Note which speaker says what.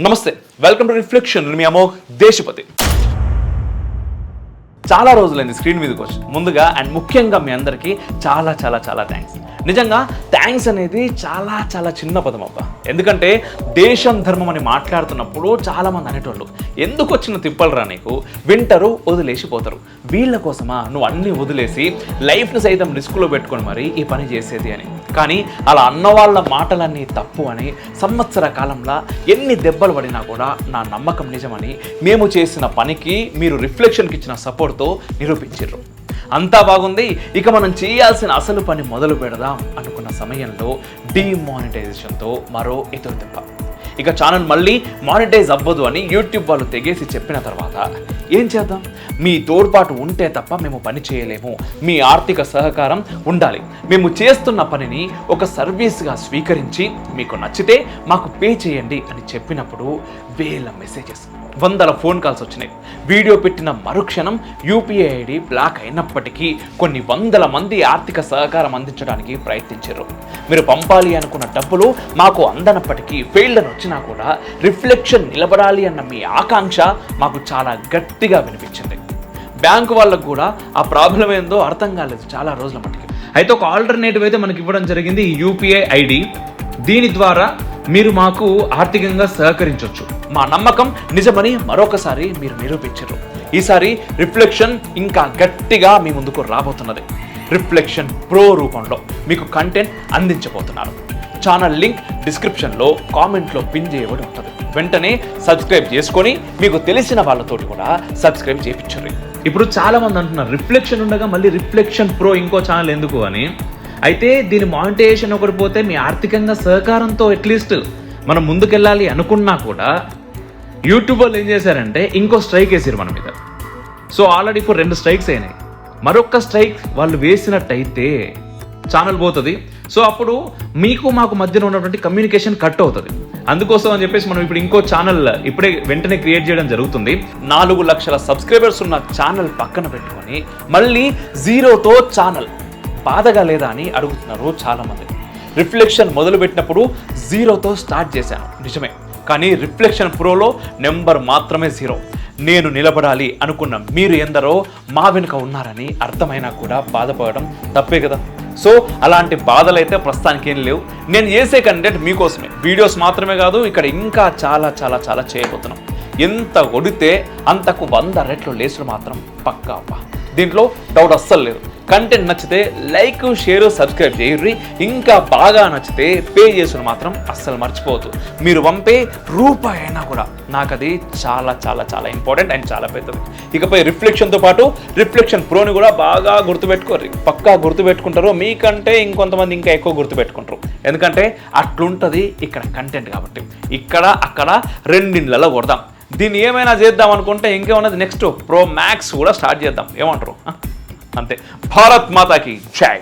Speaker 1: నమస్తే welcome to reflection మీ అమో దేశపతి. చాలా రోజులైంది స్క్రీన్ మీదకి వచ్చి. ముందుగా అండ్ ముఖ్యంగా మీ అందరికీ చాలా చాలా చాలా థ్యాంక్స్ నిజంగా థ్యాంక్స్ అనేది చాలా చాలా చిన్న పదం అబ్బా. ఎందుకంటే దేశం ధర్మం అని మాట్లాడుతున్నప్పుడు చాలామంది అనేటోళ్ళు ఎందుకు వచ్చిన తిప్పలరా నీకు? వింటరు వదిలేసి పోతారు వీళ్ళ కోసమా నువ్వు అన్నీ వదిలేసి లైఫ్ని సైతం రిస్క్లో పెట్టుకొని మరి ఈ పని చేసేది అని. కానీ అలా అన్నవాళ్ళ మాటలన్నీ తప్పు అని సంవత్సర కాలంలో ఎన్ని దెబ్బలు పడినా కూడా నా నమ్మకం నిజమని మేము చేసిన పనికి మీరు రిఫ్లెక్షన్కి ఇచ్చిన సపోర్ట్తో నిరూపించారు అంతా బాగుంది. ఇక మనం చేయాల్సిన అసలు పని మొదలు పెడదాం అనుకున్న సమయంలో డీమానిటైజేషన్తో మరో ఎదురు దెబ్బ ఇక ఛానల్ మళ్ళీ మానిటైజ్ అవ్వదు అని యూట్యూబ్ వాళ్ళు తెగేసి చెప్పిన తర్వాత ఏం చేద్దాం? మీ తోడ్పాటు ఉంటే తప్ప మేము పని చేయలేము. మీ ఆర్థిక సహకారం ఉండాలి. మేము చేస్తున్న పనిని ఒక సర్వీస్గా స్వీకరించి మీకు నచ్చితే మాకు పే చేయండి అని చెప్పినప్పుడు వేల మెసేజెస్ వందల ఫోన్ కాల్స్ వచ్చినాయి. వీడియో పెట్టిన మరుక్షణం యూపీఐ ఐడి బ్లాక్ అయినప్పటికీ కొన్ని వందల మంది ఆర్థిక సహకారం అందించడానికి ప్రయత్నించారు. మీరు పంపాలి అనుకున్న డబ్బులు మాకు అందనప్పటికీ ఫెయిల్డ్ అని వచ్చినా కూడా రిఫ్లెక్షన్ నిలబడాలి అన్న మీ ఆకాంక్ష మాకు చాలా గట్టిగా వినిపించింది. బ్యాంకు వాళ్ళకు కూడా ఆ ప్రాబ్లం ఏందో అర్థం కాలేదు చాలా రోజుల మట్టుకి. అయితే ఒక ఆల్టర్నేటివ్ అయితే మనకి ఇవ్వడం జరిగింది యూపీఐ ఐడి. దీని ద్వారా మీరు మాకు ఆర్థికంగా సహకరించవచ్చు మా నమ్మకం నిజమని మరొకసారి మీరు నిరూపించారు. ఈసారి రిఫ్లెక్షన్ ఇంకా గట్టిగా మీ ముందుకు రాబోతున్నది. రిఫ్లెక్షన్ ప్రో రూపంలో మీకు కంటెంట్ అందించబోతున్నారు. ఛానల్ లింక్ డిస్క్రిప్షన్లో కామెంట్లో పిన్ చేయబడి ఉంటుంది. వెంటనే సబ్స్క్రైబ్ చేసుకొని మీకు తెలిసిన వాళ్ళతోటి కూడా సబ్స్క్రైబ్ చేయించరు ఇప్పుడు చాలామంది అంటున్నారు రిఫ్లెక్షన్ ఉండగా మళ్ళీ రిఫ్లెక్షన్ ప్రో ఇంకో ఛానల్ ఎందుకు? అని. అయితే దీని మానిటైజేషన్ ఒకటి పోతే మీ ఆర్థికంగా సహకారంతో అట్లీస్ట్ మనం ముందుకెళ్ళాలి అనుకున్నా కూడా యూట్యూబ్ వాళ్ళు ఏం చేశారంటే ఇంకో స్ట్రైక్ వేసారు మన మీద. సో ఆల్రెడీ ఇప్పుడు రెండు స్ట్రైక్స్ అయినాయి. మరొక స్ట్రైక్ వాళ్ళు వేసినట్టయితే ఛానల్ పోతుంది. సో అప్పుడు మీకు మాకు మధ్యన ఉన్నటువంటి కమ్యూనికేషన్ కట్ అవుతుంది. అందుకోసం అని చెప్పేసి మనం ఇప్పుడు ఇంకో ఛానల్ ఇప్పుడే వెంటనే క్రియేట్ చేయడం జరుగుతుంది. నాలుగు లక్షల సబ్స్క్రైబర్స్ ఉన్న ఛానల్ పక్కన పెట్టుకొని మళ్ళీ జీరోతో ఛానల్. బాధగా లేదా అని అడుగుతున్నారు చాలామంది. రిఫ్లెక్షన్ మొదలుపెట్టినప్పుడు జీరోతో స్టార్ట్ చేశాను. నిజమే. కానీ రిఫ్లెక్షన్ ప్రోలో నెంబర్ మాత్రమే జీరో. నేను నిలబడాలి అనుకున్న మీరు ఎందరో మా వెనుక ఉన్నారని అర్థమైనా కూడా బాధపడడం తప్పే కదా. సో అలాంటి బాధలు అయితే ప్రస్తుతానికి ఏం లేవు. నేను చేసే కంటెంట్ మీకోసమే. వీడియోస్ మాత్రమే కాదు ఇక్కడ ఇంకా చాలా చాలా చాలా చేయబోతున్నాం. ఎంత కొడితే అంతకు వంద రెట్లు లేసులు మాత్రం పక్కా దీంట్లో డౌట్ అస్సలు లేదు. కంటెంట్ నచ్చితే లైక్ షేర్ సబ్స్క్రైబ్ చేయర్రి. ఇంకా బాగా నచ్చితే పే చేసుకుని మాత్రం అస్సలు మర్చిపోవద్దు. మీరు పంపే రూపాయి అయినా కూడా నాకు అది చాలా చాలా చాలా ఇంపార్టెంట్ అండ్ చాలా పెద్దది. ఇకపై రిఫ్లెక్షన్తో పాటు రిఫ్లెక్షన్ ప్రోని కూడా బాగా గుర్తుపెట్టుకోర్రి. పక్కా గుర్తుపెట్టుకుంటారు మీకంటే ఇంకొంతమంది ఇంకా ఎక్కువ గుర్తుపెట్టుకుంటారు. ఎందుకంటే అట్లుంటుంది ఇక్కడ కంటెంట్ కాబట్టి. ఇక్కడ అక్కడ రెండిండ్లలో కొడదాం. దీన్ని ఏమైనా చేద్దాం అనుకుంటే ఇంకేమన్నది? నెక్స్ట్ ప్రో మ్యాక్స్ కూడా స్టార్ట్ చేద్దాం. ఏమంటారు? అంతే భారత్ మాతాకి జై